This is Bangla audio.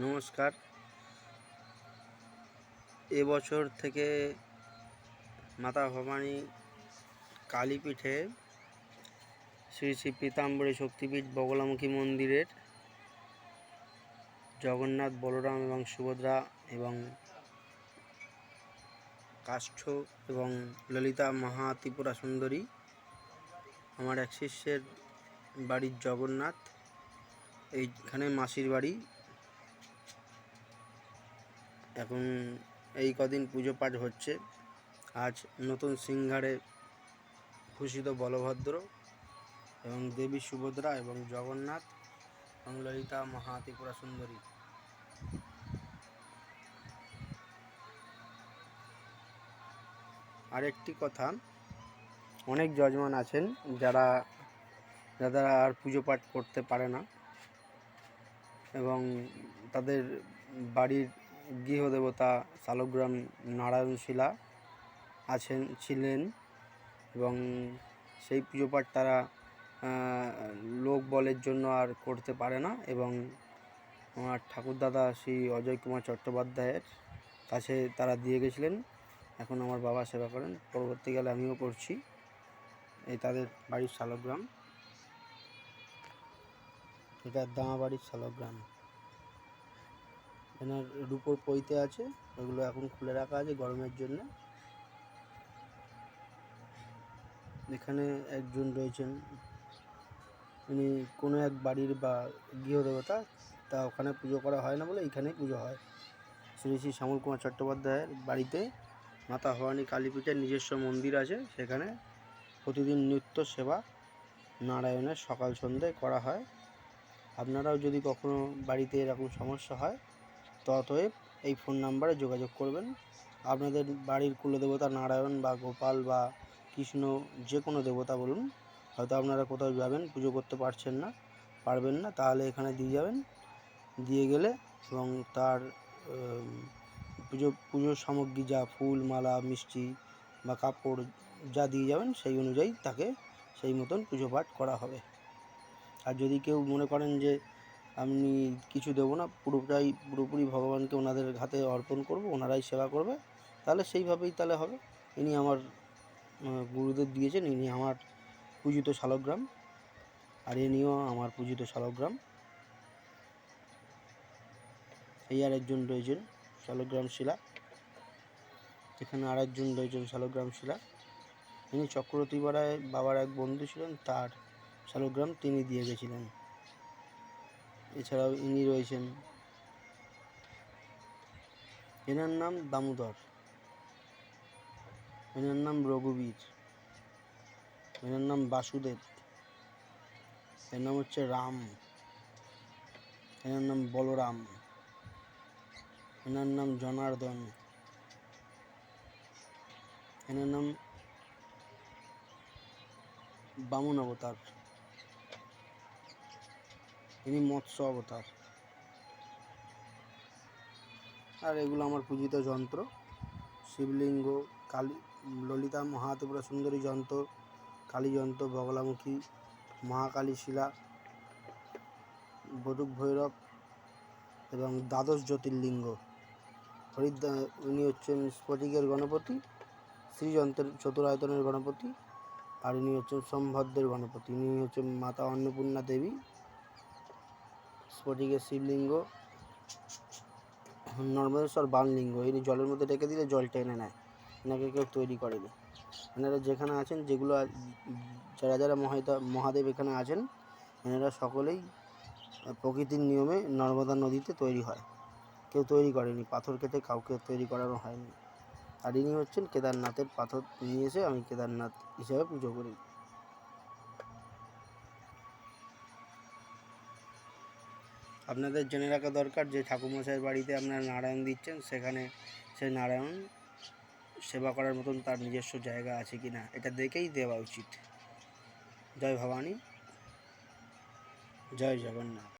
নমস্কার। এবছর থেকে মাতা ভবানী কালীপীঠে শ্রী শ্রী পীতাম্বরী শক্তিপীঠ বগলামুখী মন্দিরের জগন্নাথ, বলরাম এবং সুভদ্রা এবং কাষ্ঠ এবং ললিতা মহা ত্রিপুরা সুন্দরী, আমার এক শিষ্যের বাড়ির জগন্নাথ। এইখানে মাসির বাড়ি এখন এই কদিন পুজো পাঠ হচ্ছে। আজ নতুন সিংহারে ভূষিত বলভদ্র এবং দেবী সুভদ্রা এবং জগন্নাথ এবং ললিতা মহা ত্রিপুরা সুন্দরী। আরেকটি কথা, অনেক যজমান আছেন যারা যারা আর পুজো পাঠ করতে পারে না এবং তাদের বাড়ির গৃহদেবতা শালগ্রাম নারায়ণশিলা আছেন, ছিলেন এবং সেই পুজো পাঠ তারা লোক বলের জন্য আর করতে পারে না এবং আমার ঠাকুরদাদা শ্রী অজয় কুমার চট্টোপাধ্যায়ের কাছে তারা দিয়ে গেছিলেন। এখন আমার বাবা সেবা করেন। পরবর্তীকালে আমিও করছি। এই তাদের বাড়ির শালগ্রাম। এটা দামাবাড়ির শালগ্রাম। এনার রুপোর পইতে আছে, ওগুলো এখন খুলে রাখা আছে গরমের জন্য। এখানে একজন রয়েছেন, উনি কোনো এক বাড়ির বা গৃহদেবতা, তা ওখানে পুজো করা হয় না বলে এইখানেই পুজো হয়। শ্রী শ্রী শ্যামল কুমার চট্টোপাধ্যায়ের বাড়িতে মাতা ভবানী কালীপীঠের নিজস্ব মন্দির আছে, সেখানে প্রতিদিন নিত্য সেবা নারায়ণের সকাল সন্ধ্যায় করা হয়। আপনারাও যদি কখনো বাড়িতে এরকম সমস্যা হয় তো অতএব এই ফোন নাম্বারে যোগাযোগ করবেন। আপনাদের বাড়ির কুলদেবতা নারায়ণ বা গোপাল বা কৃষ্ণ যে কোনো দেবতা বলুন, হয়তো আপনারা কোথাও যাবেন, পুজো করতে পারছেন না, পারবেন না, তাহলে এখানে দিয়ে যাবেন। দিয়ে গেলে এবং তার পুজো পুজোর সামগ্রী যা ফুল, মালা, মিষ্টি বা কাপড় যা দিয়ে যাবেন, সেই অনুযায়ী তাকে সেই মতন পুজো পাঠ করা হবে। আর যদি কেউ মনে করেন যে আমি কিছু দেবো না, পুরোটাই, পুরোপুরি ভগবানকে ওনাদের হাতে অর্পণ করব, ওনারাই সেবা করবে। তাহলে সেইভাবেই তাহলে হবে। ইনি আমার গুরুদেব দিয়েছেন, ইনি আমার পূজিত শালগ্রাম। আর ইনিও আমার পূজিত শালগ্রাম। এই আর একজন রয়েছেন, শালগ্রাম শিলা। এখানে আর একজন রয়েছেন, শালগ্রাম শিলা। ইনি চক্রবর্তী বাবার এক বন্ধু ছিলেন, তার শালগ্রাম তিনি দিয়ে গেছিলেন। এছাড়াও ইনি রয়েছেন। এনার নাম দামোদর। এনার নাম রঘুবীর। এনার নাম বাসুদেব। এর নাম হচ্ছে রাম। এনার নাম বলরাম। এনার নাম জনার্দন। এনার নাম বামন অবতার। ইনি মৎস্য অবতার। আর এগুলো আমার পূজিত যন্ত্র। শিবলিঙ্গ, কালী, ললিতা, মহাত্রিপুরা সুন্দরী যন্ত্র, কালী যন্ত্র, বগলামুখী, মহাকালী শিলা বটুক ভৈরব এবং দ্বাদশ জ্যোতির্লিঙ্গ। হরিদ্বার উনি হচ্ছেন স্ফটিকের গণপতি, শ্রীযন্ত্রের চতুরায়তনের গণপতি, আর ইনি হচ্ছেন সম্ভদ্রের গণপতি। ইনি হচ্ছেন মাতা অন্নপূর্ণা দেবী স্ফটিকের শিবলিঙ্গ। নর্মেশ্বর বানলিঙ্গ ইনি জলের মধ্যে রেখে দিলে জল টেনে নেয়, এনাকে কেউ তৈরি করেনি। এনারা যেখানে আছেন, যেগুলো যারা যারা মহাদেব মহাদেব এখানে আছেন, এনারা সকলেই প্রকৃতির নিয়মে নর্মদা নদীতে তৈরি হয়। কেউ তৈরি করেনি, পাথর কেটে কাউকে তৈরি করানো হয়নি। আর ইনি হচ্ছেন কেদারনাথের পাথর নিয়ে এসে আমি কেদারনাথ হিসাবে পুজো করি। আপনাদের জেনে রাখা দরকার যে ঠাকুরমশাইয়ের বাড়িতে আপনারা নারায়ণ দিচ্ছেন, সেখানে সে নারায়ণ সেবা করার মতন তার নিজস্ব জায়গা আছে কি না এটা দেখেই দেওয়া উচিত। জয় ভবানী, জয় জগন্নাথ।